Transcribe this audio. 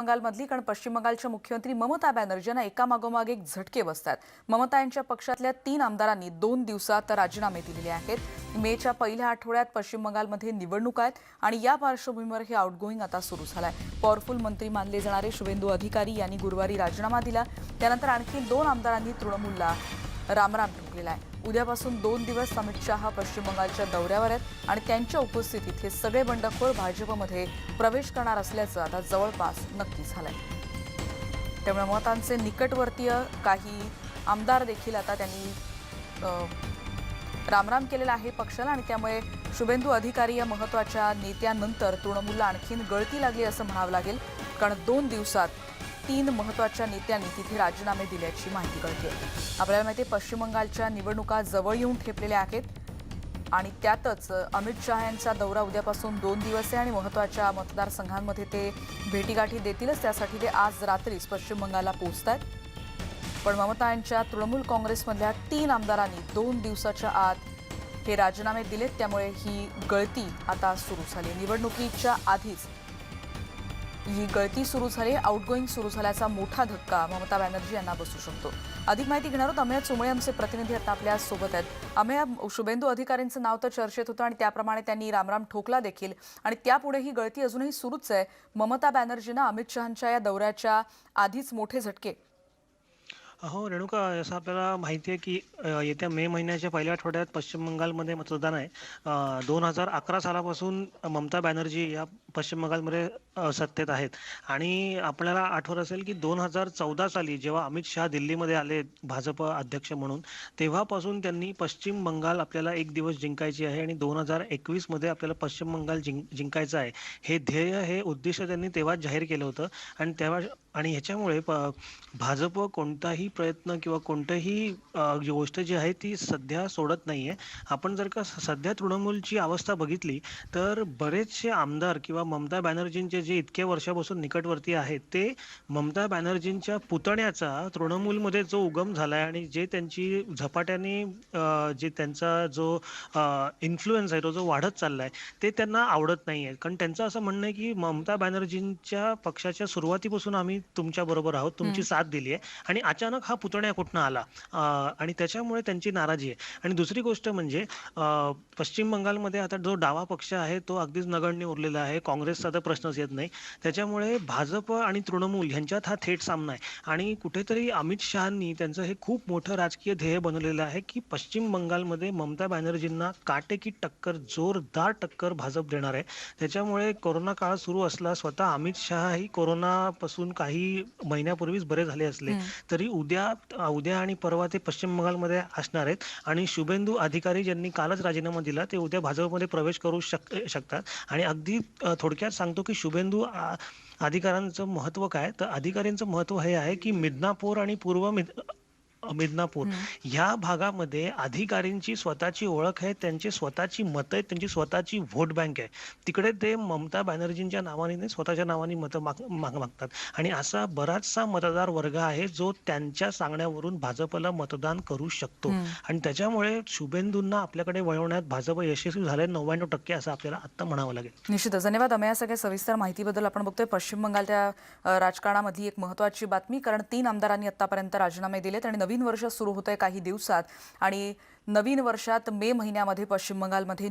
बंगालमधली कारण पश्चिम बंगालच्या मुख्यमंत्री ममता बॅनर्जी यांना एकामागोमाग एक झटके बसतात. ममता यांच्या पक्षातल्या तीन आमदारांनी दोन दिवसात राजीनामे दिलेले आहेत. मेच्या पहिल्या आठवड्यात पश्चिम बंगालमध्ये निवडणूक आहेत आणि या पार्श्वभूमीवर हे आउटगोईंग आता सुरू झालंय. पॉवरफुल मंत्री मानले जाणारे शुभेंदू अधिकारी यांनी गुरुवारी राजीनामा दिला. त्यानंतर आणखी दोन आमदारांनी तृणमूलला रामराम ठोकलेला आहे. उद्यापासून दोन दिवस अमित शहा पश्चिम बंगालच्या दौऱ्यावर आहेत आणि त्यांच्या उपस्थितीत हे सगळे बंडखोर भाजपमध्ये प्रवेश करणार असल्याचं आता जवळपास नक्की झालंय. त्यामुळे मतांचे निकटवर्तीय काही आमदार देखील आता त्यांनी रामराम केलेला आहे पक्षाला आणि त्यामुळे शुभेंदू अधिकारी या महत्त्वाच्या नेत्यानंतर तृणमूलला आणखीन गळती लागली असं म्हणावं लागेल. कारण दोन दिवसात तीन महत्त्वाच्या नेत्यांनी तिथे राजीनामे दिल्याची माहिती कळते. आपल्याला माहिती आहे, पश्चिम बंगालच्या निवडणुका जवळ येऊन ठेपलेल्या आहेत. आणि त्यातच अमित शहा यांचा दौरा उद्यापासून दोन दिवस आहे आणि महत्त्वाच्या मतदारसंघांमध्ये ते भेटीगाठी देतीलच. त्यासाठी ते आज रात्रीच पश्चिम बंगालला पोहोचत आहेत पण ममता यांच्या तृणमूल काँग्रेसमधल्या तीन आमदारांनी दोन दिवसाच्या आत हे राजीनामे दिलेत. त्यामुळे ही गळती आता सुरू झाली. निवडणुकीच्या आधीच ही गळती सुरू झाली आउटगोईंग सुरू झाल्याचा मोठा धक्का ममता बॅनर्जी यांना बसू शकतो. अधिक माहिती घेणार आहोत. अमेय चुमळे आमचे प्रतिनिधी आता आपल्यासोबत आहेत. अमेय शुभेंदू अधिकाऱ्यांचं नाव तर चर्चेत होतं आणि त्याप्रमाणे त्यांनी रामराम ठोकला देखील. आणि त्यापुढे ही गळती अजूनही सुरूच आहे. ममता बॅनर्जींना अमित शहांच्या या दौऱ्याच्या आधीच मोठे झटके हो रेणुका असं आपल्याला माहिती आहे की अ, येत्या मे महिन्याच्या पहिल्या आठवड्यात पश्चिम बंगालमध्ये मतदान आहे. दोन हजार अकरा सालापासून ममता बॅनर्जी या पश्चिम बंगालमध्ये अ, सत्तेत आहेत. आणि आपल्याला आठवत असेल की दोन हजार चौदा साली जेव्हा अमित शहा दिल्लीमध्ये आले भाजप अध्यक्ष म्हणून तेव्हापासून त्यांनी पश्चिम बंगाल आपल्याला एक दिवस जिंकायची आहे आणि दोन हजार एकवीसमध्ये आपल्याला पश्चिम बंगाल जिंक जिंकायचं आहे. हे ध्येय हे उद्दिष्ट त्यांनी तेव्हाच जाहीर केलं होतं. आणि तेव्हा आणि ह्याच्यामुळे प भाजप कोणताही प्रयत्न किंवा कोणतंही गोष्ट जी आहे ती सध्या सोडत नाही आहे आपण जर का स- सध्या तृणमूलची अवस्था बघितली तर बरेचसे आमदार किंवा ममता बॅनर्जींचे जे इतक्या वर्षापासून निकटवर्ती आहेत ते ममता बॅनर्जींच्या पुतण्याचा तृणमूलमध्ये जो उगम झाला आहे आणि जे त्यांची झपाट्याने जे त्यांचा जो इन्फ्लुएन्स आहे तो जो वाढत चालला आहे ते त्यांना आवडत नाही आहे कारण त्यांचं असं म्हणणं आहे की ममता बॅनर्जींच्या पक्षाच्या सुरुवातीपासून आम्ही तुमच्या बरोबर आहोत तुमची साथ दिली आहे आणि अचानक हा पुतण्या कुठनं आला? आणि त्याच्यामुळे त्यांची नाराजी आहे. आणि दुसरी गोष्ट म्हणजे पश्चिम बंगालमध्ये आता जो डावा पक्ष आहे तो अगदीच नगण्य उरलेला आहे. काँग्रेसचा तर प्रश्नच येत नाही. त्याच्यामुळे भाजप आणि तृणमूल ह्यांच्यात हा थेट सामना आहे. आणि कुठेतरी अमित शहांनी त्यांचं हे खूप मोठं राजकीय ध्येय बनवलेलं आहे की पश्चिम बंगालमध्ये ममता बॅनर्जींना काटेकी टक्कर जोरदार टक्कर भाजप देणार आहे. त्याच्यामुळे कोरोना काळ सुरू असला स्वतः अमित शहाही कोरोनापासून काही महिन्यापूर्वीच बरे झाले असले तरी उद्या उद्या आणि परवा ते पश्चिम बंगालमध्ये असणार आहेत. आणि शुभेंदू अधिकारी ज्यांनी कालच राजीनामा दिला ते उद्या भाजपमध्ये प्रवेश करू शक शकतात. आणि अगदी थोडक्यात सांगतो की शुभेंदू आ, अधिकाऱ्यांचं महत्त्व काय? तर अधिकाऱ्यांचं महत्त्व हे आहे की मिदनापूर आणि पूर्व मिद मिदनापूर ह्या भागामध्ये अधिकारींची स्वतःची ओळख आहे त्यांची स्वतःची मतं आहेत त्यांची स्वतःची व्होट बँक आहे. तिकडे ते ममता बॅनर्जींच्या नावाने स्वतःच्या नावाने मतं माग माग- मागतात. आणि असा बराचसा मतदार वर्ग आहे जो त्यांच्या सांगण्यावरून भाजपला मतदान करू शकतो. आणि त्याच्यामुळे शुभेंदूंना आपल्याकडे वळवण्यात भाजप यशस्वी झाले नव्याण्णव टक्के असं आपल्याला आता म्हणावं लागेल. निश्चितच. धन्यवाद अमेया. सगळ्या सविस्तर माहितीबद्दल आपण बघतोय. पश्चिम बंगालच्या राजकारणामधली एक महत्वाची बातमी कारण तीन आमदारांनी आतापर्यंत राजीनामे दिलेत आणि नवीन वर्ष सुरू होत आहे काही दिवसात. आणि नवीन वर्षात मे महिन्यामध्ये पश्चिम बंगालमध्ये